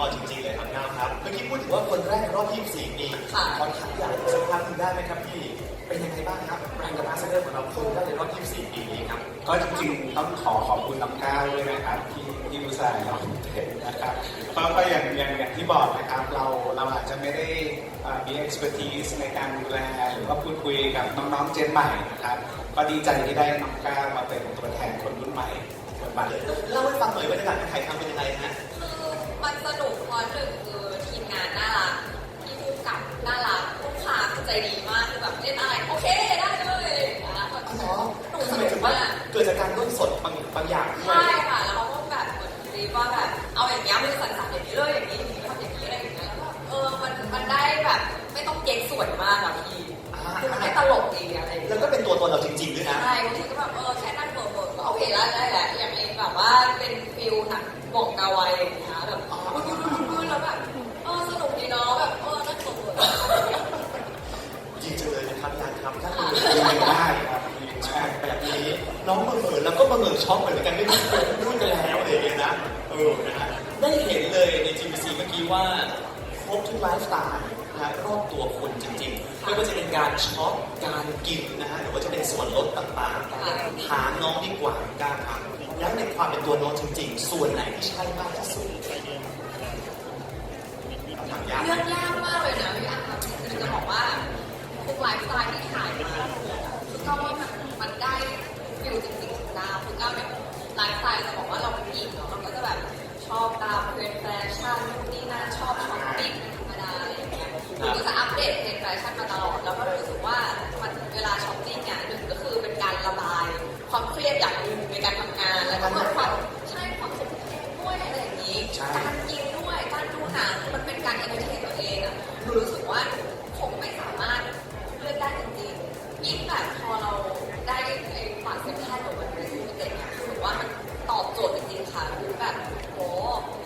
อดจริงๆเลยครับน้าครับ เมื่อกี้พูดถึงว่าคนแรกในรอบ 24 ปีค่ะขอถามอย่างสักครั้งหนึงได้ไหมครับพี่ เป็นยังไงบ้างครับแบรนด์มาสเตอร์ของเราคนแรกในรอบ 24 ปีนี้ครับ ก็จริงๆต้องขอขอบคุณน้ำก้าวด้วยนะครับที่ที่อุตส่าห์ยอมเทรดนะครับก็ก็อย่างอย่างอย่างที่บอกนะครับเราเราอาจจะไม่ได้เอ่อมี expertise ในการดูแลหรือว่าพูดคุยกับน้องๆเจนใหม่นะครับก็ดีใจที่ได้น้องก้าวมาเป็นตัวแทนคนรุ่นใหม่ คนใหม่เล่าให้ฟังหน่อยบรรยากาศการถ่ายทำเป็นยังไงฮะคือมันสนุกเพราะหนึ่งคือทีมงานน่ารักที่ผู้กำกับน่ารักลูกค้าคือใจดีมากคือแบบเล่นอะไรโอเคได้เลยอะไรอย่างเงี้ยแบบอ๋อหนูคือสหนุมายกถึงว่ามากเกิดจากการร่วมสดบางบางอย่างด้วย ใช่ ช็อกเหมือนกันไม่รู้พูดกันแล้วอะไรอย่างเงี้ยนะเออนะฮะได้เห็นเลยใน GBC เมื่อกี้ว่าครบทุกไลฟ์สไตล์นะฮะรอบตัวคนจริงๆไม่ว่าจะเป็นการช็อปการกินนะฮะหรือว่าจะเป็นส่วนลดต่างๆถามน้องดีกว่าการทำแล้วในความเป็นตัวน้องจริง ๆ ส่วนไหนที่ใช่มากที่สุดเลือกยากมากเลยนะพี่อันคือจะบอกว่า อเราได้ไอ้ฝากเซ็นทรัลหรือวันเรสซิเต็เนี่ยคือว่ามันตอบโจทย์จริงๆค่ะคือแบบโห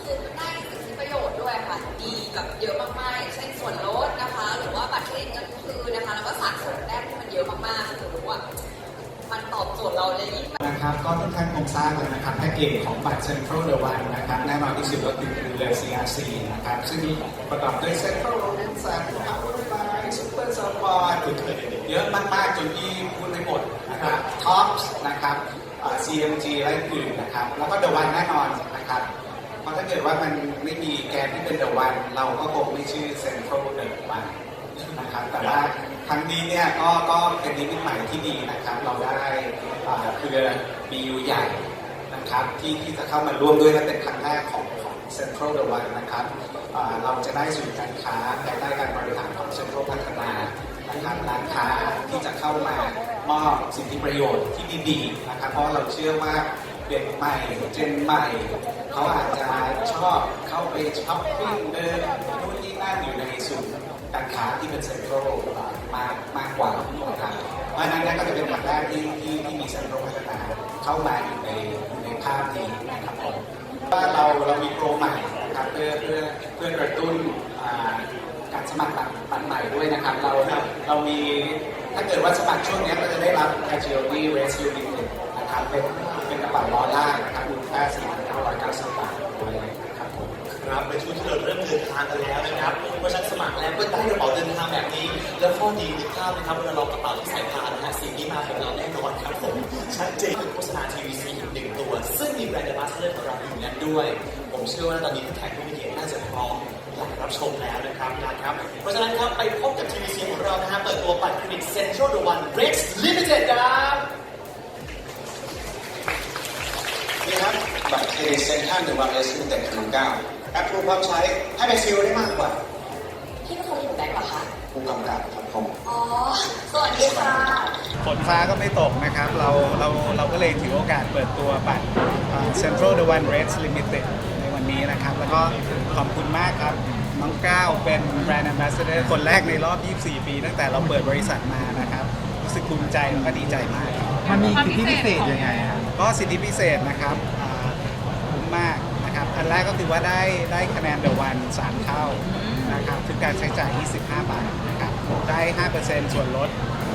คือได้สิทธิประโยชน์ด้วยค่ะ ดีแบบเยอะมากๆ เช่นส่วนลดนะคะ หรือว่าบัตรเครดิตเงินคืนนะคะ แล้วก็สะสมแต้มที่มันเยอะมากๆคือรู้ว่ามันตอบโจทย์เราเลยยิ่งนะครับก็ทุกท่านคงทราบเลยนะครับแพ็กเกจของบัตร Central The One นะครับแน่นอนที่สุดก็คือเรือ CRC นะครับซึ่งประกอบด้วย Central Robinson Power Line Super Sport เเยอะมากๆจนที่พูดไม่หมดนะครับ Tops นะครับ CMG และอื่นนะครับ แล้วก็ The One แน่นอนนะครับเพราะถ้าเกิดว่ามันไม่มีแกนที่เป็น The One เราก็คงไม่ชื่อ Central The One นะครับแต่ว่าครั้งนี้เนี่ยก็ก็เป็นนิมิตใหม่ที่ดีนะครับ เราได้เครือ BU ใหญ่นะครับที่ที่จะเข้ามาร่วมด้วยและเป็นครั้งแรกของของ Central The One นะครับเราจะได้ศูนย์การค้าภายใต้การบริหารของ Central พัฒนา นะครับร้านค้าที่จะเข้ามามอบสิทธิประโยชน์ที่ดีๆนะครับเพราะเราเชื่อว่าเด็กใหม่เจนใหม่ เขาอาจจะชอบเข้าไปช้อปปิ้งเดินนู่นนี่นั่นอยู่ในศูนย์การค้าที่เป็นเซ็นทรัลมากมากกว่านะครับเพราะฉะนั้นเนก็จะเป็นครั้งแรกที่ที่ที่มีเซ็นทรัลพัฒนาเข้ามาอยู่ในในภาพนี้นะครับผมว่าเราเรามีโปรใหม่นะครับเพื่อเพื่อเพื่อกระตุ้นอ่า สมัครบัตรบัตรใหม่ด้วยนะครับ เราเรามีถ้าเกิดว่าสมัครช่วงนี้ก็จะได้รับ a g i l i t y Race Unit นะครับเป็นเป็นกระเป๋าล้อล่างนะครับมูลค่า4,990บาทด้วยนะครับผมครับเป็นช่วงที่เราเริ่มเดินทางกันแล้วนะครับเพราะฉันสมัครแล้วก็ได้กระเป๋าเดินทางแบบนี้ แล้วข้อดีในภาพนะครับเวลาเรากระเป๋าที่ใส่พานะฮะสิ่งนี้มาของเราแน่นอนครับผมชัดเจนโฆษณาทีวีซีอีกหนึ่งตัว ซึ่งมีแบรนด์บัสเตอร์ของเราอยู่นั้นด้วย ผมเชื่อว่าตอนนี้ผู้แข่งผู้มีเกียรติน่าจะพร้อมอยากรับชมแล้ว ครับนะครับ เพราะฉะนั้นครับไปพบกับทีวีซีของเรานะฮะเปิดตัวบัตรเครดิตเซ็นทรัลเดอะวันเรสลิมิเต็ดครับนี่ครับบัตรเครดิตเซ็นทรัลหรือว่าเอสมิเต็ดขนมเก้าแอปพรูพร้อมใช้ให้ไปฟิลได้มากกว่าพี่เป็นคนที่หนูแบงค์เหรอคะ ผู้กำกับครับผม อ๋อ สวัสดีค่ะ ฝนฟ้าก็ไม่ตกนะครับ เราเราเราก็เลยถือโอกาสเปิดตัวบัตรอ่า Central The One Rates Limited ในวันนี้นะครับ แล้วก็ขอบคุณมากครับ น้องก้าวเป็นแบรนด์ a m b a s s a d o r คนแรกในรอบ 24 ปี ตั้งแต่เราเปิดบริษัทมานะครับรู้สึกภูมิใจแล้วก็ดีใจมากครับมันมีสิทธิพิเศษยังไงฮะก็สิทธิพิเศษนะครับอ่าคุ้มมากนะครับอันแรกก็คือว่าได้ได้คะแนนเดอะวัน3เท่านะครับคือการใช้จ่าย 25 บาทนะครับได้ 5%ส่วนลด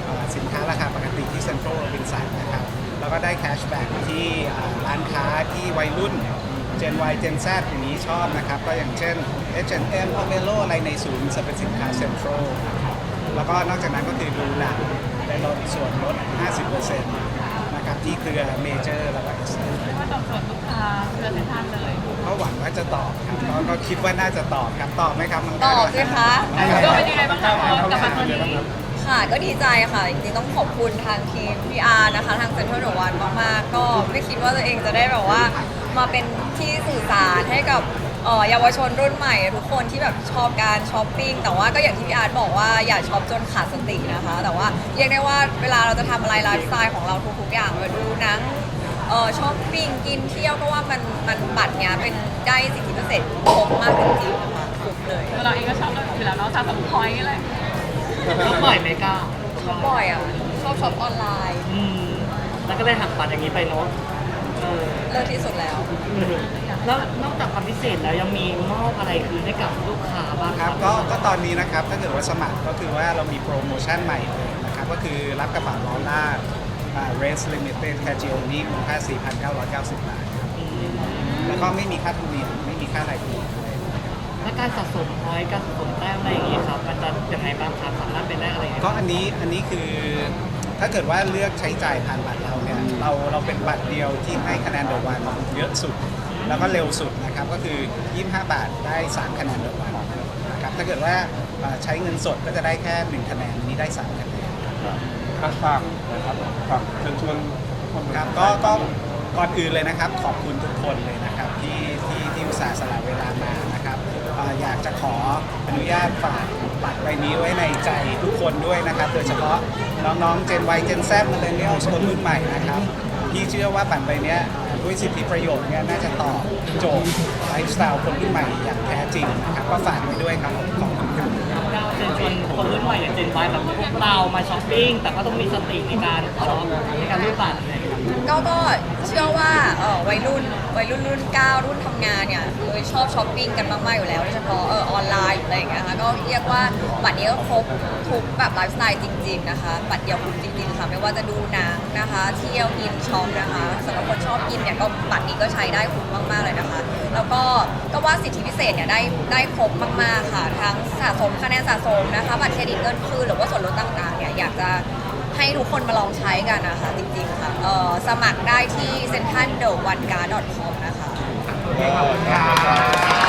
อ่าสินค้าราคาปกติที่เซ็นทรัลโรบินสันนะครับแล้วก็ได้แคชแบ็กที่อ่าร้านค้าที่วัยรุ่น Gen Y Gen Z อย่างนี้ ชอบนะครับ ก็อย่างเช่น H&M Pomelo อะไรในศูนย์สรรพสินค้าเซ็นทรัลนะครับแล้วก็นอกจากนั้นก็คือดูหนังได้ลดส่วนลด 50%นะครับที่เครือเมเจอร์แล้วก็เอสว่าตอบโจทย์ลูกค้าเครือเซ็นทรัลเลยก็หวังว่าจะตอบครับก็ก็คิดว่าน่าจะตอบครับตอบไหมครับน้งตก้าวอบสิคะก็เป็นยังไงบ้างคะพอกลับมาครั้งนี้ค่ะก็ดีใจค่ะ จริงๆ ต้องขอบคุณทางทีม PR นะคะ ทางเซ็นทรัลเดอะวันมากๆ ก็ไม่คิดว่าตัวเองจะได้แบบว่ามาเป็น ที่สื่อสารให้กับเอ่อเยาวชนรุ่นใหม่ ทุกคนที่แบบชอบการช้อปปิ้งแต่ว่าก็อย่างที่พี่อาร์ตบอกว่าอย่าช็อปจนขาดสตินะคะ แต่ว่าเรียกได้ว่าเวลาเราจะทำอะไรไลฟ์สไตล์ของเราทุกๆอย่างมาดูหนังเอ่อช้อปปิ้งกินเที่ยวก็ว่ามันมันบัตรเนี้ยเป็นได้สิทธิพิเศษครบมากจริงๆนะคะคุ้มเลยเราเองก็ชอบอยู่แล้วเนาะสะสมพอยต์อะไรก็ปล่อยไหมก้าวชอบบ่อยอะชอบช็อปออนไลน์ อืมแล้วก็เลยหักปัดอย่างนี้ไปเนาะ เออเลิศที่สุดแล้ว แล้วนอกจากความพิเศษแล้วยังมีมอบอะไรคืนให้กับลูกค้าบ้างคครัรับบก็ก็ตอนนี้นะครับถ้าเกิดว่าสมัครก็คือว่าเรามีโปรโมชั่นใหม่เลยนะครับก็คือรับกระเป๋าล้อล่าเรสลิมิเต็ดแคจิโอนี่มูลค่า 4,990 บาทครับแล้วก็ไม่มีค่าธรรมเนียมไม่มีค่ารายเดือนและการสะสมพอยต์การสะสมแต้มอะไรอย่างงี้ครับมันจะยังไงบ้างครับสามารถเป็นได้อะไรยังไงก็อันนี้อันนี้คือ ถ้าเกิดว่าเลือกใช้จ่ายผ่านบัตรเราเนี่ยเราเราเป็นบัตรเดียวที่ให้คะแนนเดอะวันเยอะสุด แล้วก็เร็วสุดนะครับก็คือ 25 บาทได้ 3 คะแนนเดอะวันนะครับถ้าเกิดว่าเอ่อใช้เงินสดก็จะได้แค่1คะแนนอันนี้ได้ 3 คะแนนครับฝากนะครับฝากเชิญชวนคนครับก็ก็ก่อนอื่นเลยนะครับ ขอบคุณทุกคนเลยนะครับที่ที่ที่อุตส่าห์สละเวลามานะครับเอ่ออยากจะขออนุญาตฝาก บัตรใบนี้ไว้ในใจทุกคนด้วยนะครับ โดยเฉพาะน้องๆ Gen Y Gen Z Millennial คนรุ่นใหม่นะครับที่เชื่อว่าบัตรใบเนี้ยด้วยสิทธิประโยชน์เนี่ยน่าจะตอบโจทย์ไลฟ์สไตล์คนรุ่นใหม่อย่างแท้จริงนะครับก็ฝากไว้ด้วยครับขอบคุณครับก้าวเชิญชวนคนรุ่นใหม่อย่างเจนวแบบพวกเรามาช้อปปิ้งแต่ก็ต้องมีสติในการช็อปในการเลือกบัตร ก็ก็เชื่อว่าเออวัยรุ่นวัยรุ่นรุ่นเก้ารุ่นทำงานเนี่ยคือชอบช้อปปิ้งกันมากๆอยู่แล้วโดยเฉพาะเออออนไลน์อะไรอย่างเงี้ยค่ะก็เรียกว่าบัตรนี้ก็ครบทุกแบบไลฟ์สไตล์จริง ๆนะคะ บัตรเดียวคุ้มจริงๆค่ะไม่ว่าจะดูหนังนะคะ เที่ยวกินช็อปนะคะสำหรับคนชอบกินเนี่ยก็บัตรนี้ก็ใช้ได้คุ้มมากๆเลยนะคะ แล้วก็ก็ว่าสิทธิพิเศษเนี่ยได้ได้ครบมากๆค่ะทั้งสะสมคะแนนสะสมนะคะ บัตรเครดิตเงินคืนหรือว่าส่วนลดต่างๆเนี่ยอยากจะ ให้ทุกคนมาลองใช้กันนะคะจริงๆค่ะเอ่อสมัครได้ที่ centraltheonegar.com นะคะ ขอบคุณค่ะ